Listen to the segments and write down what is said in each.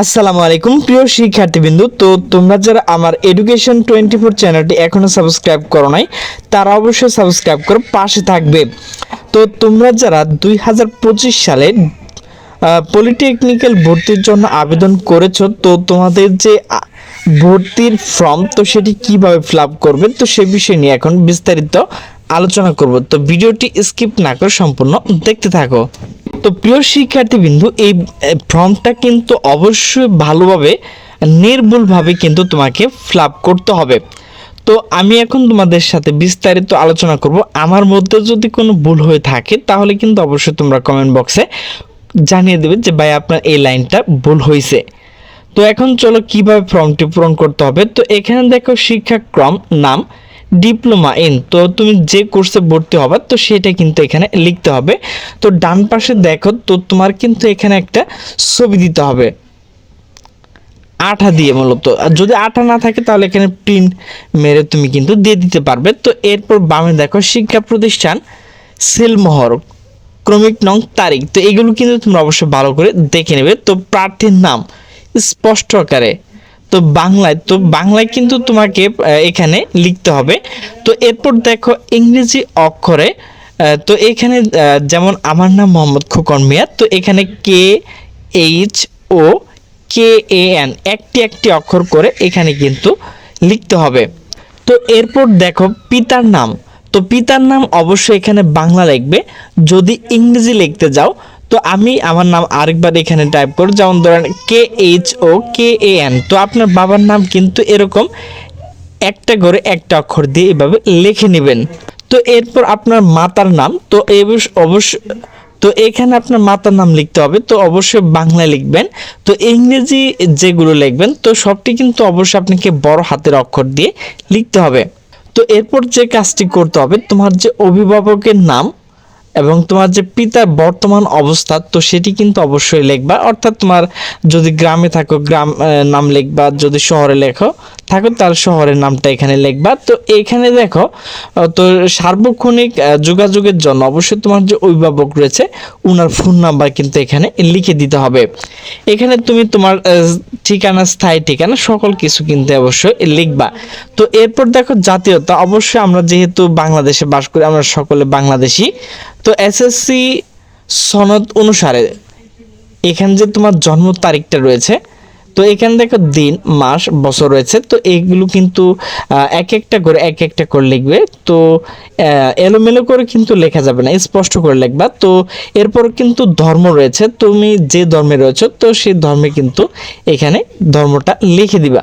আসসালামু আলাইকুম, প্রিয় শিক্ষার্থীবৃন্দু। তো তোমরা যারা আমার এডুকেশন টোয়েন্টি ফোর চ্যানেলটি এখনও সাবস্ক্রাইব করো নাই, তারা অবশ্যই সাবস্ক্রাইব করে পাশে থাকবে। তো তোমরা যারা দুই হাজার পঁচিশ সালে পলিটেকনিক্যাল ভর্তির জন্য আবেদন করেছ, তো তোমাদের যে ভর্তির ফর্ম তো সেটি কীভাবে ফিল আপ করবে, তো সে বিষয় নিয়ে এখন বিস্তারিত আলোচনা করব। তো ভিডিওটি স্কিপ না করে সম্পূর্ণ দেখতে থাকো। তো প্রিয় শিক্ষার্থীবৃন্দু, এই ফর্মটা কিন্তু অবশ্যই ভালোভাবে, নির্ভুলভাবে কিন্তু তোমাকে ফিল করতে হবে। তো আমি এখন তোমাদের সাথে বিস্তারিত আলোচনা করব। আমার মধ্যে যদি কোনো ভুল হয়ে থাকে, তাহলে কিন্তু অবশ্যই তোমরা কমেন্ট বক্সে জানিয়ে দেবে যে, ভাই, আপনার এই লাইনটা ভুল হয়েছে তো এখন চলো কীভাবে ফর্মটি পূরণ করতে হবে। তো এখানে দেখো শিক্ষাক্রম নাম ডিপ্লোমা ইন তো তুমি যে কোর্সে ভর্তি হবে, তো সেটা কিন্তু এখানে লিখতে হবে। তো ডান পাশে দেখো, তো তোমার কিন্তু এখানে একটা ছবি দিতে হবে। আঠা দিয়ে মূলত। আর যদি আঠা না থাকে, তাহলে এখানে প্রিন্ট মেরে তুমি কিন্তু দিয়ে দিতে পারবে। তো এরপর বামে দেখো, শিক্ষা প্রতিষ্ঠান সিলমোহর, ক্রমিক নং তারিখ। তো এগুলো কিন্তু তোমরা অবশ্যই ভালো করে দেখে নেবে। তো প্রার্থীর নাম স্পষ্ট আকারে তো বাংলায় তো বাংলায় কিন্তু তোমাকে এখানে লিখতে হবে। তো এরপর দেখো ইংরেজি অক্ষরে তো এখানে যেমন আমার নাম মোহাম্মদ খোকন মিয়া, তো এখানে K H O K A N একটি একটি অক্ষর করে এখানে কিন্তু লিখতে হবে। তো এরপর দেখো পিতার নাম, তো পিতার নাম অবশ্যই এখানে বাংলা লিখবে। যদি ইংরেজি লিখতে যাও তো আমি আমার নাম আরেকবার এখানে টাইপ করব, যেমন ধরেন K H O K A N তো আপনার বাবার নাম কিন্তু এরকম, একটা করে একটা অক্ষর দিয়ে এভাবে লিখে নেবেন। তো এরপর আপনার মাতার নাম, তো অবশ্য তো এখানে আপনার মাতার নাম লিখতে হবে, তো অবশ্যই বাংলা লিখবেন। তো ইংরেজি যেগুলো লিখবেন, তো সবটি কিন্তু অবশ্যই আপনাকে বড় হাতের অক্ষর দিয়ে লিখতে হবে। তো এরপর যে কাজটি করতে হবে, তোমার যে অভিভাবকের নাম এবং তোমার যে পিতার বর্তমান অবস্থা, তো সেটি কিন্তু অবশ্যই লেখবা। অর্থাৎ তোমার যদি গ্রামে থাকো, গ্রাম নাম লেখবা, যদি শহরে লেখো থাকো তার শহরের নামটা এখানে লিখবা। তো এখানে দেখো তো সার্বক্ষণিক যোগাযোগের জন্য অবশ্যই তোমার যে অভিভাবক রয়েছে ওনার ফোন নাম্বার কিন্তু এখানে লিখে দিতে হবে। এখানে তুমি তোমার ঠিকানা, স্থায়ী ঠিকানা, সকল কিছু কিন্তু অবশ্যই লিখবা। তো এরপর দেখো জাতীয়তা, অবশ্যই আমরা যেহেতু বাংলাদেশে বাস করি, আমরা সকলে বাংলাদেশি। তো এসএসসি সনদ অনুসারে এখানে যে তোমার জন্ম তারিখটা রয়েছে তো এখানে দেখো দিন, মাস, বছর রয়েছে। তো এইগুলো কিন্তু এক একটা করে, এক একটা করে লিখবে। তো এলোমেলো করে কিন্তু লেখা যাবে না, স্পষ্ট করে লিখবা। তো এরপর কিন্তু ধর্ম রয়েছে। তুমি যে ধর্মে রয়েছে, তো সেই ধর্মে কিন্তু এখানে ধর্মটা লিখে দিবা।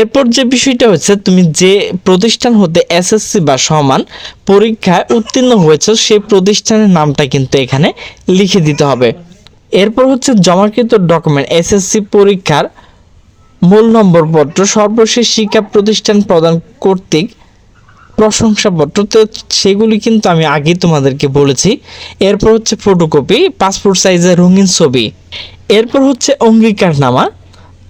এরপর যে বিষয়টা হচ্ছে, তুমি যে প্রতিষ্ঠান হতে এসএসসি বা সমান পরীক্ষায় উত্তীর্ণ হয়েছে, সেই প্রতিষ্ঠানের নামটা কিন্তু এখানে লিখে দিতে হবে। এরপর হচ্ছে জমাকৃত ডকুমেন্ট এসএসসি পরীক্ষার মূল নম্বরপত্র, সর্বশেষ শিক্ষা প্রতিষ্ঠান প্রদান কর্তৃক প্রশংসাপত্র। তো সেগুলি কিন্তু আমি আগে তোমাদেরকে বলেছি। এরপর হচ্ছে ফটোকপি পাসপোর্ট সাইজের রঙিন ছবি। এরপর হচ্ছে অঙ্গীকারনামা।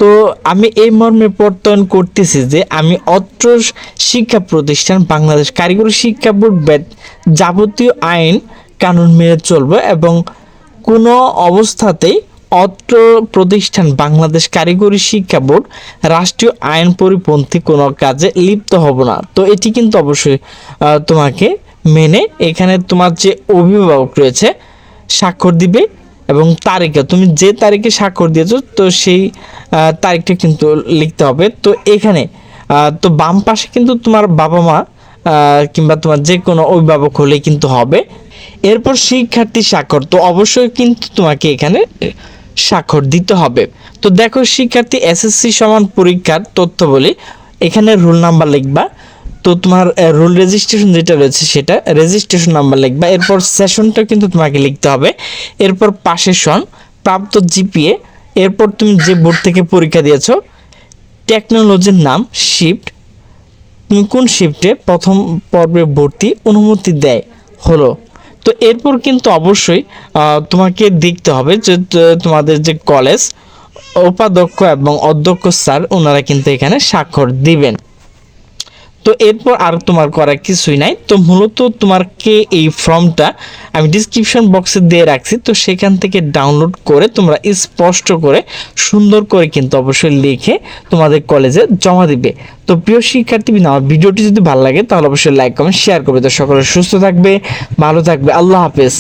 তো আমি এই মর্মে প্রত্যয়ন করতেছি যে আমি অত্র শিক্ষা প্রতিষ্ঠান, বাংলাদেশ কারিগরি শিক্ষা বোর্ড যাবতীয় আইন, কানুন মেনে চলবো এবং কোনো অবস্থাতেই অত্র প্রতিষ্ঠান বাংলাদেশ কারিগরি শিক্ষা বোর্ড রাষ্ট্রীয় আইন পরিপন্থী কোনো কাজে লিপ্ত হব না। তো এটি কিন্তু অবশ্যই তোমাকে মেনে এখানে তোমার যে অভিভাবক রয়েছে, স্বাক্ষর দিবে এবং তারিখে, তুমি যে তারিখে স্বাক্ষর দিয়েছ, তো সেই তারিখটা কিন্তু লিখতে হবে। তো এখানে তো বাম পাশে কিন্তু তোমার বাবা মা কিংবা তোমার যে কোনো অভিভাবক হলে কিন্তু হবে। এরপর শিক্ষার্থী স্বাক্ষর, তো অবশ্যই কিন্তু তোমাকে এখানে স্বাক্ষর দিতে হবে। তো দেখো, শিক্ষার্থী এসএসসি সমান পরীক্ষার তথ্য বলি এখানে রোল নাম্বার লিখবা। তো তোমার রোল রেজিস্ট্রেশন যেটা রয়েছে সেটা রেজিস্ট্রেশন নাম্বার লিখবা। এরপর সেশনটা কিন্তু তোমাকে লিখতে হবে। এরপর পাশের সন, প্রাপ্ত জিপিএ। এরপর তুমি যে বোর্ড থেকে পরীক্ষা দিয়েছ, টেকনোলজির নাম, শিফট। তুমি কোন শিফটে প্রথম পর্বে ভর্তি অনুমতি দেয়? হলো। তো এরপর কিন্তু অবশ্যই তোমাকে দেখতে হবে যে তোমাদের যে কলেজ উপাধ্যক্ষ এবং অধ্যক্ষ স্যার, ওনারা কিন্তু এখানে স্বাক্ষর দিবেন। তো এরপর আর তোমার করার কিছুই নাই। তো মূলত তোমাকে এই ফর্মটা আমি ডিসক্রিপশন বক্সে দিয়ে রাখছি। তো সেখান থেকে ডাউনলোড করে তোমরা স্পষ্ট করে, সুন্দর করে কিন্তু অবশ্যই লিখে তোমাদের কলেজে জমা দিবে। তো প্রিয় শিক্ষার্থীবৃন্দ আমার ভিডিওটি যদি ভালো লাগে তাহলে অবশ্যই লাইক কমেন্ট শেয়ার করবে। তো সকলে সুস্থ থাকবে, ভালো থাকবে। আল্লাহ হাফেজ।